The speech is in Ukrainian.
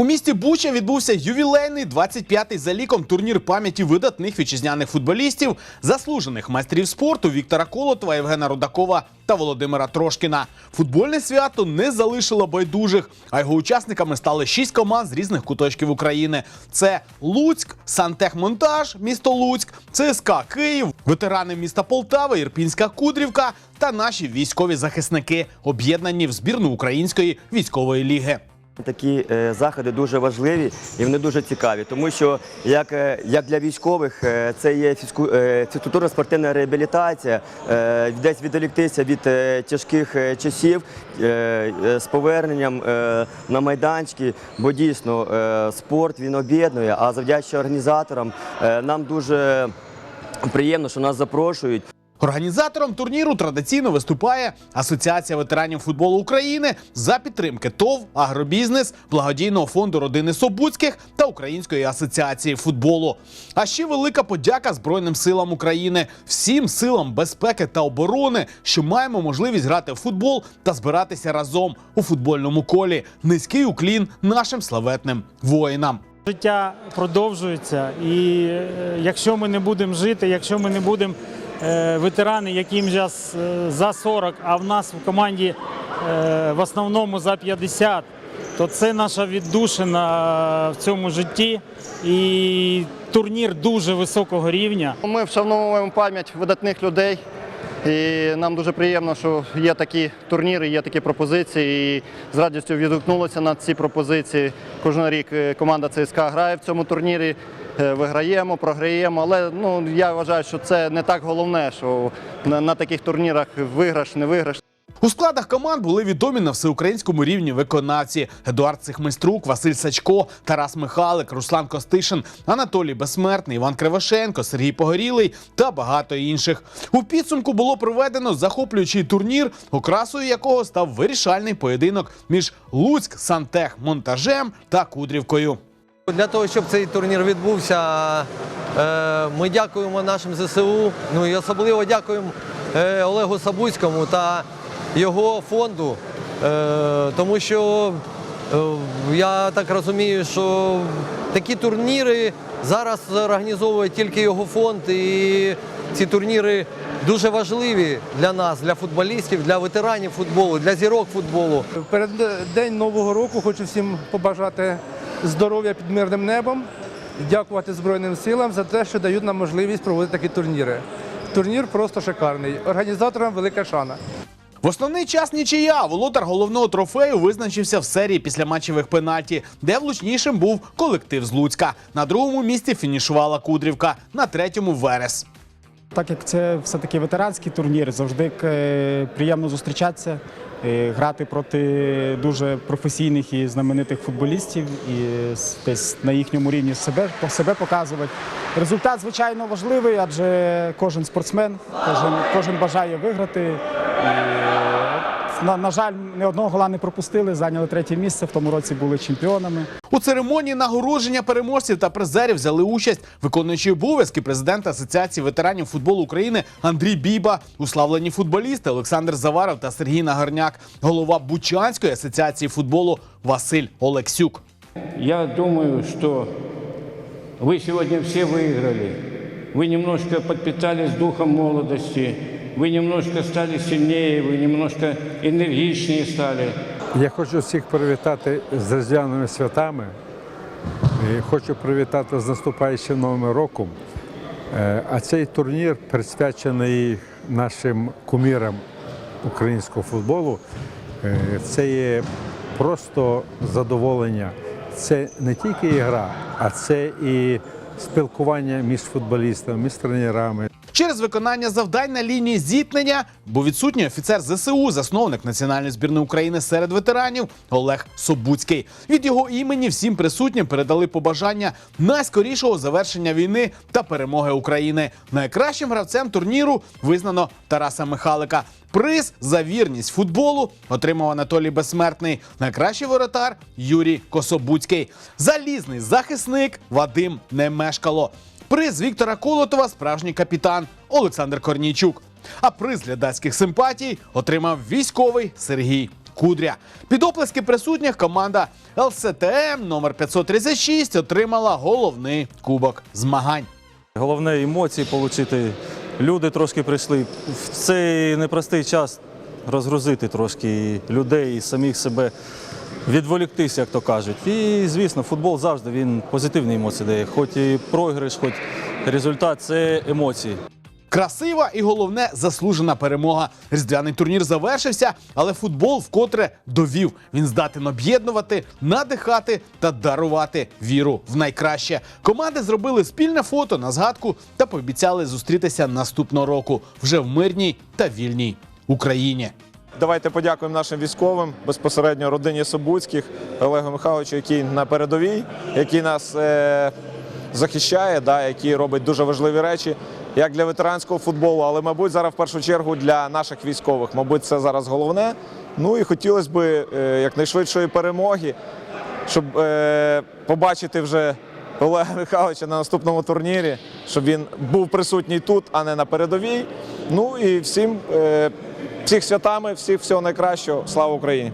У місті Буча відбувся ювілейний 25-й за ліком турнір пам'яті видатних вітчизняних футболістів, заслужених майстрів спорту Віктора Колотова, Євгена Рудакова та Володимира Трошкіна. Футбольне свято не залишило байдужих, а його учасниками стали шість команд з різних куточків України: це Луцьк, Сантехмонтаж, місто Луцьк, ЦСКА Київ, ветерани міста Полтава, Ірпінська Кудрівка та наші військові захисники, об'єднані в збірну української військової ліги. Такі е, заходи дуже важливі і вони дуже цікаві, тому що як, е, для військових е, це є фізку, е, фізкультурно-спортивна реабілітація, десь відволіктися від тяжких часів з поверненням на майданчики, бо дійсно спорт він об'єднує, а завдячуючи організаторам нам дуже приємно, що нас запрошують. Організатором турніру традиційно виступає Асоціація ветеранів футболу України за підтримки ТОВ, Агробізнес, благодійного фонду родини Собуцьких та Української асоціації футболу. А ще велика подяка Збройним силам України, всім силам безпеки та оборони, що маємо можливість грати в футбол та збиратися разом у футбольному колі. Низький уклін нашим славетним воїнам. Життя продовжується, і е, якщо ми не будемо жити, якщо ми не будемо ветерани, яким зараз за 40, а в нас в команді е, в основному за 50, то це наша віддушина в цьому житті. І турнір дуже високого рівня. Ми вшановуємо пам'ять видатних людей. І нам дуже приємно, що є такі турніри, є такі пропозиції. І з радістю відгукнулися на ці пропозиції. Кожен рік е, команда ЦСКА грає в цьому турнірі. Е, Виграємо, програємо. Але ну я вважаю, що це не так головне, що на, на таких турнірах виграш, не виграш. У складах команд були відомі на всеукраїнському рівні виконавці: Едуард Цихмайструк, Василь Сачко, Тарас Михалик, Руслан Костишин, Анатолій Безсмертний, Іван Кривошенко, Сергій Погорілий та багато інших. У підсумку було проведено захоплюючий турнір, окрасою якого став вирішальний поєдинок між Луцьк Сантех Монтажем та Кудрівкою. Для того, щоб цей турнір відбувся, е, ми дякуємо нашим ЗСУ. Ну і особливо дякуємо е, Олегу Сабуцькому та його фонду, е, тому що я так розумію, що такі турніри зараз організовує тільки його фонд, і ці турніри дуже важливі для нас, для футболістів, для ветеранів футболу, для зірок футболу. В переддень Нового року хочу всім побажати здоров'я під мирним небом, дякувати Збройним силам за те, що дають нам можливість проводити такі турніри. Турнір просто шикарний. Організаторам велика шана. В основний час нічия володар головного трофею визначився в серії післяматчевих пенальті, де влучнішим був колектив з Луцька. На другому місці фінішувала Кудрівка, на третьому Верес. Так як це все-таки ветеранський турнір, завжди е, приємно зустрічатися, грати проти дуже професійних і знаменитих футболістів і десь на їхньому рівні себе, себе показувати. Результат, звичайно, важливий, адже кожен спортсмен, кожен, кожен бажає виграти. І, на, на жаль, ні одного гола не пропустили, зайняли третє місце. В тому році були чемпіонами. У церемонії нагородження переможців та призерів взяли участь виконуючі обов'язки президента Асоціації ветеранів футболу України Андрій Біба, уславлені футболісти Олександр Заваров та Сергій Нагарняк, голова Бучанської асоціації футболу Василь Олексюк. Я думаю, что вы сегодня все выиграли. Вы немножко подпитались духом молодости, вы немножко стали сильнее, вы немножко энергичнее стали. Я хочу всіх привітати з різдвяними святами. І хочу привітати з наступаючим новим роком. Е, А цей турнір присвячений нашим кумірам українського футболу. Е, Це є просто задоволення. Це не тільки ігра, а це і спілкування між футболістами, між тренерами, Через виконання завдань на лінії зіткнення був відсутній офіцер ЗСУ, засновник національної збірної України серед ветеранів Олег Собуцький. Від його імені всім присутнім передали побажання найскорішого завершення війни та перемоги України. Найкращим гравцем турніру визнано Тараса Михалика. Приз за вірність футболу отримав Анатолій Безсмертний. Найкращий воротар Юрій Кособуцький. Залізний захисник Вадим Немешкало. Приз Віктора Колотова справжній капітан Олександр Корнійчук. А приз глядацьких симпатій отримав військовий Сергій Кудря. Під оплески присутніх команда ЛСТМ номер 536 отримала головний кубок змагань. Головне емоції отримати. Люди трошки прийшли в цей непростий час розгрузити трошки людей і самих себе, відволіктися, як то кажуть. І, звісно, футбол завжди він позитивні емоції дає. Хоч і програш, хоч результат це емоції. Красива і головне заслужена перемога. Різдвяний турнір завершився, але футбол вкотре довів. Він здатен об'єднувати, надихати та дарувати віру в найкраще. Команди зробили спільне фото на згадку та пообіцяли зустрітися наступного року вже в мирній та вільній Україні. Давайте подякуємо нашим військовим, безпосередньо родині Собуцьких, Олегу Михайловичу, який на передовій, який нас е, захищає, да, який робить дуже важливі речі, як для ветеранського футболу, але, мабуть, зараз в першу чергу для наших військових. Мабуть, це зараз головне. Ну і хотілося б е, якнайшвидшої перемоги, щоб е, побачити вже Олега Михайловича на наступному турнірі, щоб він був присутній тут, а не на передовій. Ну і всім, е, всіх святами, всіх всього найкращого. Слава Україні!